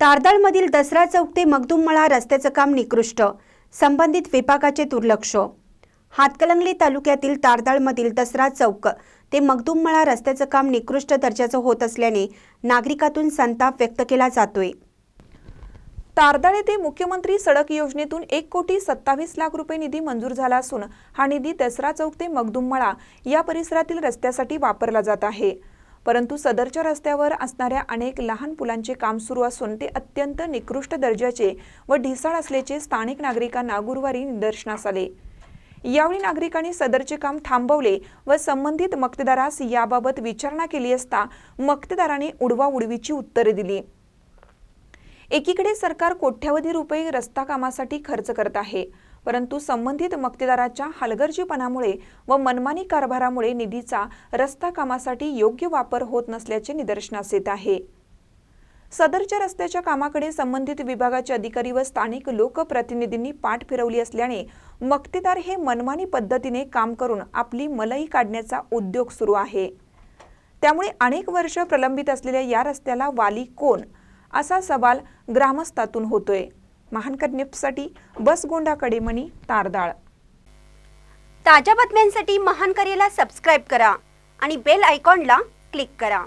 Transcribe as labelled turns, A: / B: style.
A: तारदाळमधील दसरा चौक ते मगदुममळा रस्त्याचं काम निकृष्ट संबंधित विभागाचे दुर्लक्ष. हातकलंगली तालुक्यातील तारदाळमधील दसरा चौक ते मगदुममळा रस्त्याचं काम निकृष्ट दर्जाचं होत असल्याने नागरिकातून संताप व्यक्त केला जातोय.
B: तारदाळ येथे मुख्यमंत्री सडक योजनेतून एक कोटी सत्तावीस लाख रुपये निधी मंजूर झाला असून हा निधी दसरा चौक ते मगदुममळा या परिसरातील रस्त्यासाठी वापरला जात आहे. परंतु सदरच्या रस्त्यावर असणाऱ्या अनेक लहान पुलांचे काम सुरू असून ते अत्यंत निकृष्ट दर्जाचे व ढिसाळ असल्याचे स्थानिक नागरिकांना गुरुवारी निदर्शनास आले. यावेळी नागरिकांनी सदरचे काम थांबवले व संबंधित मक्तेदारास याबाबत विचारणा केली असता मक्तेदारांनी उडवाउडवीची उत्तरे दिली. एकीकडे सरकार कोट्यावधी रुपये रस्ता कामासाठी खर्च करत आहे. परंतु संबंधित मक्तेदाराच्या हलगर्जीपणामुळे व मनमानी कारभारामुळे निधीचा रस्ता कामासाठी योग्य वापर होत नसल्याचे निदर्शनास येत आहे. सदरच्या रस्त्याच्या कामाकडे संबंधित विभागाचे अधिकारी व स्थानिक लोकप्रतिनिधींनी पाठ फिरवली असल्याने मक्तेदार हे मनमानी पद्धतीने काम करून आपली मलई काढण्याचा उद्योग सुरू आहे. त्यामुळे अनेक वर्ष प्रलंबित असलेल्या या रस्त्याला वाली कोण? असा सवाल ग्रामस्थातून होतोय. महानकर बस बसगोंडा कडेमणी तारदाळ.
A: ताज्या बातम्यांसाठी महान करेला सबस्क्राईब करा आणि बेल आयकॉनला क्लिक करा.